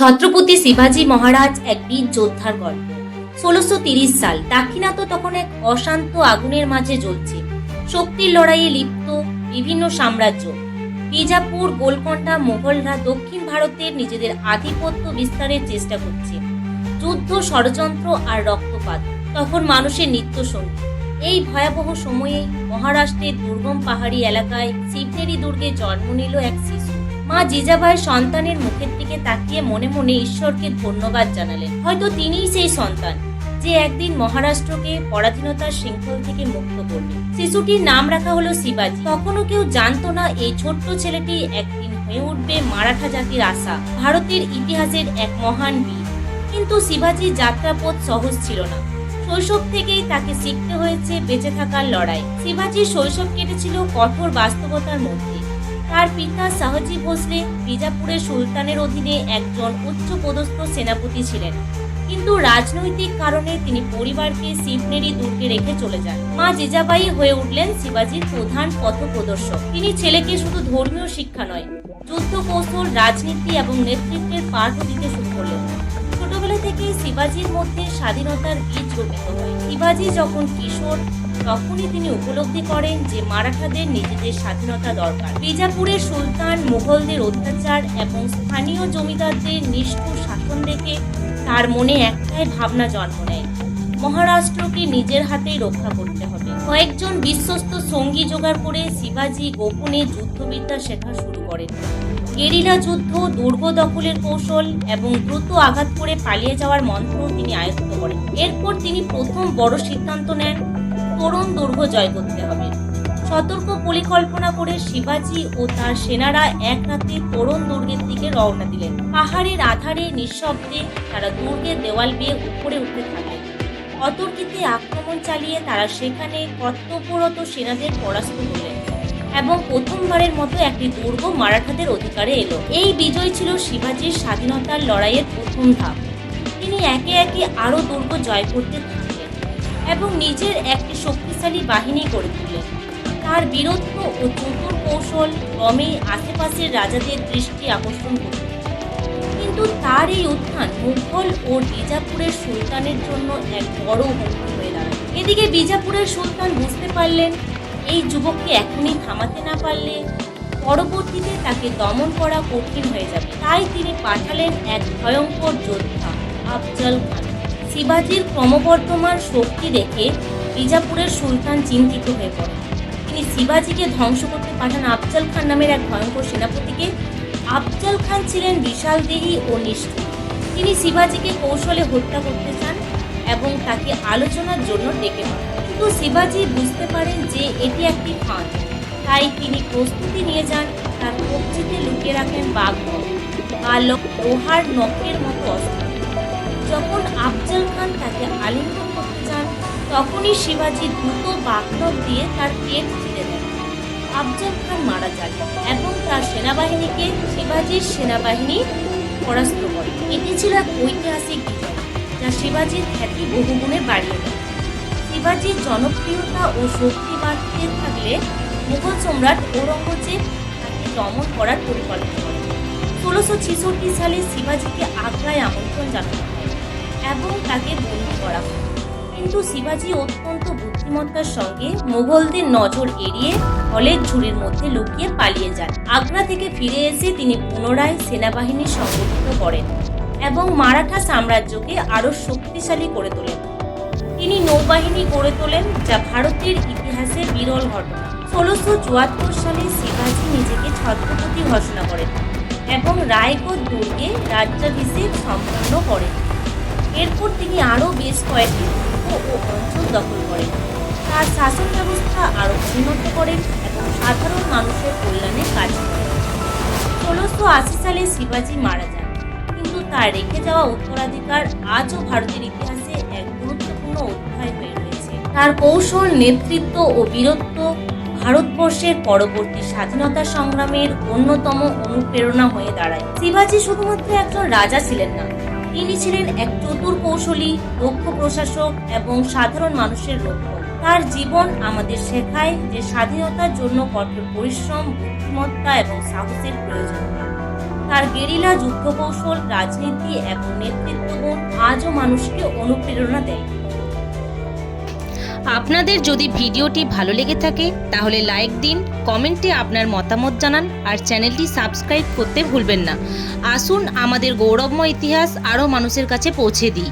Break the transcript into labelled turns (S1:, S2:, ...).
S1: ছত্রপতি শিবাজী মহারাজ এক বীর যোদ্ধার গল্প ষোলোশো তিরিশ সাল দাক্ষিণাত্য তখন এক অশান্ত আগুনের মাঝে জ্বলছে। শক্তির লড়াইয়ে লিপ্ত বিভিন্ন সাম্রাজ্য। বিজাপুর, গোলকন্ডা, মোগলরা দক্ষিণ ভারতের নিজেদের আধিপত্য বিস্তারের চেষ্টা করছে। যুদ্ধ, ষড়যন্ত্র আর রক্তপাত, তখন মানুষের নিত্য সঙ্গী এই ভয়াবহ সময়ে মহারাষ্ট্রের দুর্গম পাহাড়ি এলাকায় শিবনেরি দুর্গে জন্ম নিল এক শিশু। মা জিজাবাই সন্তানের মুখের দিকে তাকিয়ে মনে মনে ঈশ্বরকে ধন্যবাদ জানালেন। হয়তো তিনিই সেই সন্তান যে একদিন মহারাষ্ট্রকে পরাধীনতার শৃঙ্খল থেকে মুক্ত করবে। শিশুটির নাম রাখা হলো শিবাজি। তখনও কেউ জানতো না এই ছোট্ট ছেলেটি একদিন হয়ে উঠবে মারাঠা জাতির আশা, ভারতের ইতিহাসের এক মহান বীর। কিন্তু শিবাজির যাত্রাপথ সহজ ছিল না। শৈশব থেকেই তাকে শিখতে হয়েছে বেঁচে থাকার লড়াই। শিবাজির শৈশব কেটেছিল কঠোর বাস্তবতার মধ্যে। তার পিতা শাহজি ভোসলে বিজাপুরের সুলতানের অধীনে একজন উচ্চপদস্থ সেনাপতি ছিলেন। কিন্তু রাজনৈতিক কারণে তিনি পরিবারকে শিবনেরি দুর্গে রেখে চলে যান। মা জিজাবাই হয়ে উঠলেন শিবাজির প্রধান পথপ্রদর্শক। তিনি ছেলেকে শুধু ধর্মীয় শিক্ষা নয় যুদ্ধ কৌশল রাজনীতি এবং নেতৃত্বের পাঠও দিতে শুরু করলেন। ছোটবেলা থেকেই শিবাজির মধ্যে স্বাধীনতার বীজ রোপিত হয়। শিবাজি যখন কিশোর তখনই তিনি উপলব্ধি করেন যে মারাঠাদের নিজেদের স্বাধীনতা দরকার। বিজাপুরের সুলতান মুঘলদের অত্যাচার এবং স্থানীয় জমিদারদের নিষ্ঠুর শাসন দেখে তার মনে একটাই ভাবনা জন্ম নেয়, মহারাষ্ট্রকে নিজের হাতেই রক্ষা করতে হবে। কয়েকজন বিশ্বস্ত সঙ্গী জোগাড় করে শিবাজি গোপনে যুদ্ধবিদ্যা শেখা শুরু করেন। গেরিলা যুদ্ধ, দুর্গ দখলের কৌশল এবং দ্রুত আঘাত করে পালিয়ে যাওয়ার মন্ত্র তিনি আয়ত্ত করেন। এরপর তিনি প্রথম বড় সিদ্ধান্ত নেন তরুণ দুর্গ জয় করতে হবে। সতর্ক পরিকল্পনা করে শিবাজি ও তার সেনারা এক রাতে তরুণ দুর্গের দিকে রওনা দিলেন। পাহাড়ের আধারে নিঃশব্দে তারা দুর্গের দেওয়াল বেয়ে উপরে উঠতে থাকলেন। অতর্কিতে আক্রমণ চালিয়ে তারা সেখানে কর্তব্যরত সেনাদের পরাস্ত করলেন এবং প্রথমবারের মতো একটি দুর্গ মারাঠাদের অধিকারে এলো। এই বিজয় ছিল শিবাজির স্বাধীনতার লড়াইয়ের প্রথম ধাপ। তিনি একে একে আরও দুর্গ জয় করতে এবং নিজের একটি শক্তিশালী বাহিনী গড়ে তুললেন তার বীরত্ব ও চতুর কৌশল ক্রমেই আশেপাশের রাজাদের দৃষ্টি আকর্ষণ করত কিন্তু তার এই উত্থান মুঘল ও বিজাপুরের সুলতানের জন্য এক বড় হুমকি হয়ে দাঁড়ায় এদিকে বিজাপুরের সুলতান বুঝতে পারলেন, এই যুবককে এখনই থামাতে না পারলে পরবর্তীতে তাকে দমন করা কঠিন হয়ে যাবে। তাই তিনি পাঠালেন এক ভয়ঙ্কর যোদ্ধা, আফজল খান। শিবাজির ক্রমবর্ধমান শক্তি দেখে বিজাপুরের সুলতান চিন্তিত হয়ে পড়েন। তিনি শিবাজিকে ধ্বংস করতে পাঠান আফজাল খান নামের এক ভয়ঙ্কর সেনাপতিকে। আফজাল খান ছিলেন বিশাল দেহী ও নিষ্ঠুর। তিনি শিবাজিকে কৌশলে হত্যা করতে চান এবং তাকে আলোচনার জন্য ডেকে কিন্তু শিবাজি বুঝতে পারেন যে এটি একটি ফাঁদ। তাই তিনি প্রস্তুতি নিয়ে যান, তার কবজিতে লুকিয়ে রাখেন বাঘ বা লোহার নখের মতো অস্ত্র। যখন আফজাল খান তাকে আলিঙ্গন করতে চান তখনই শিবাজি দ্রুত বাঘনখ দিয়ে তার পেট ছিঁড়ে দেন। আফজাল খান মারা যান এবং তার সেনাবাহিনীকে শিবাজির সেনাবাহিনী পরাস্ত করে। এটি ছিল এক ঐতিহাসিক বিজয়, যা শিবাজির খ্যাতি বহুগুণে বাড়িয়ে দেয়। শিবাজির জনপ্রিয়তা ও শক্তি বাড়তে থাকলে মুঘল সম্রাট ঔরঙ্গজেব তাকে দমন করার পরিকল্পনা করেন। ষোলোশো ছেষট্টি সালে শিবাজিকে আগ্রায় আমন্ত্রণ জানানো। এবং তাকে বন্দী করা হয়। কিন্তু শিবাজি অত্যন্ত বুদ্ধিমত্তার সঙ্গে মোগলদের নজর এড়িয়ে হলের ঝুড়ির মধ্যে লুকিয়ে পালিয়ে যান। আগ্রা থেকে ফিরে এসে তিনি পুনরায় সেনাবাহিনী সংগঠিত করেন এবং মারাঠা সাম্রাজ্যকে আরও শক্তিশালী করে তোলেন। তিনি নৌবাহিনী গড়ে তোলেন, যা ভারতের ইতিহাসে বিরল ঘটনা। ষোলোশো চুয়াত্তর সালে শিবাজি নিজেকে ছত্রপতি ঘোষণা করেন এবং রায়গড় দুর্গে রাজ্যাভিষেক সম্পন্ন করেন। এরপর তিনি আরও বেশ কয়েকটি ও অঞ্চল দখল করেন। তার শাসন ব্যবস্থা আরও উন্নত করেন এবং সাধারণ মানুষের কল্যাণে কাজ করেন। ষোলোশো আশি সালে শিবাজি মারা যান, কিন্তু তার রেখে যাওয়া উত্তরাধিকার আজও ভারতের ইতিহাসে এক গুরুত্বপূর্ণ অধ্যায় হয়ে রয়েছে। তার কৌশল, নেতৃত্ব ও বীরত্ব ভারতবর্ষের পরবর্তী স্বাধীনতা সংগ্রামের অন্যতম অনুপ্রেরণা হয়ে দাঁড়ায়। শিবাজি শুধুমাত্র একজন রাজা ছিলেন না তিনি ছিলেন এক চতুর কৌশলী, দক্ষ প্রশাসক এবং সাধারণ মানুষের লক্ষ্য। তার জীবন আমাদের শেখায় যে স্বাধীনতার জন্য কঠোর পরিশ্রম, বুদ্ধিমত্তা এবং সাহসের প্রয়োজন। তার গেরিলা যুদ্ধ কৌশল রাজনীতি এবং নেতৃত্ব গুণ আজও মানুষকে অনুপ্রেরণা দেয়। আপনাদের যদি ভিডিওটি ভালো লেগে থাকে, তাহলে লাইক দিন, কমেন্টে আপনার মতামত জানান, আর চ্যানেলটি সাবস্ক্রাইব করতে ভুলবেন না। আসুন আমাদের গৌরবময় ইতিহাস আরও মানুষের কাছে পৌঁছে দিই।